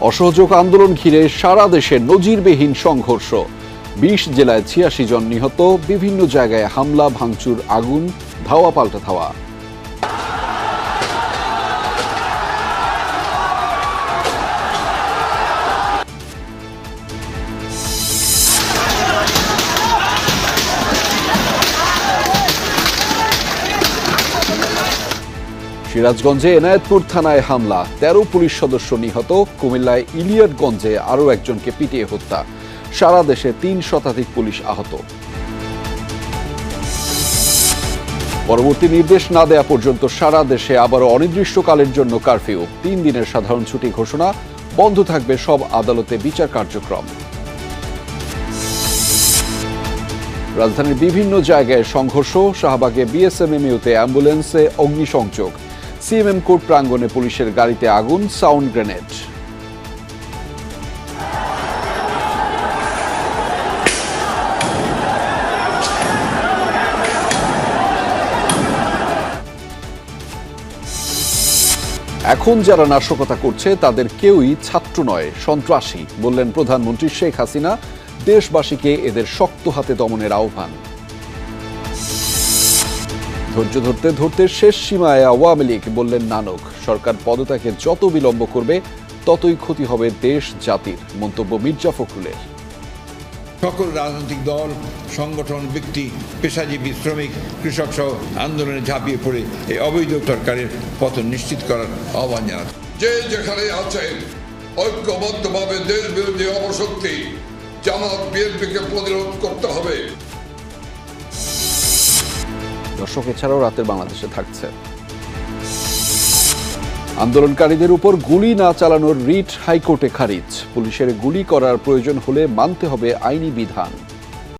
অসহযোগ আন্দোলন ঘিরে সারা দেশে নজিরবিহীন সংঘর্ষ। বিশ জেলায় ছিয়াশি জন নিহত, বিভিন্ন জায়গায় হামলা, ভাঙচুর, আগুন, ধাওয়া, পাল্টা ধাওয়া। সিরাজগঞ্জে এনায়েতপুর থানায় হামলা। তেরো পুলিশ সদস্য নিহত। কুমিল্লায় ইলিয়টগঞ্জে আরও একজনকে পিটিয়ে হত্যা। সারা দেশে তিন শতাধিক পুলিশ আহত। পরবর্তী নির্দেশ না দেয়া পর্যন্ত সারা দেশে আবারও অনির্দিষ্টকালের জন্য কারফিউ। তিন দিনের সাধারণ ছুটি ঘোষণা। বন্ধ থাকবে সব আদালতে বিচার কার্যক্রম। রাজধানীর বিভিন্ন জায়গায় সংঘর্ষ। শাহবাগে বিএসএমএমইউতে অ্যাম্বুলেন্সে অগ্নিসংযোগ। সিএমএম কোর্ট প্রাঙ্গণে পুলিশের গাড়িতে আগুন, সাউন্ড গ্রেনেড। এখন যারা নাশকতা করছে, তাদের কেউই ছাত্র নয়, সন্ত্রাসী, বললেন প্রধানমন্ত্রী শেখ হাসিনা। দেশবাসীকে এদের শক্ত হাতে দমনের আহ্বান। ধৈর্য ধরতে ধরতে শেষ সীমায় আওয়ামী লীগ বললেন নানক সরকার পদত্যাগে যত বিলম্ব করবে ততই ক্ষতি হবে দেশ জাতির মন্তব্য মির্জা ফখরুলের। সকল রাজনৈতিক দল সংগঠন ব্যক্তি পেশাজীবী শ্রমিক কৃষক সহ আন্দোলনে ঝাঁপিয়ে পড়ে এই অবৈধ সরকারের পতন নিশ্চিত করার আহ্বান জানাচ্ছে যে যেখানে আছেন ঐক্যবদ্ধভাবে দেশ বিরোধী অপশক্তি জামাত বিএনপিকে প্রতিরোধ করতে হবে। দর্শক, এছাড়াও রাতের বাংলাদেশে থাকছে। আন্দোলনকারীদের উপর গুলি না চালানোর রিট হাইকোর্টে খারিজ। পুলিশের গুলি করার প্রয়োজন হলে মানতে হবে আইনি বিধান।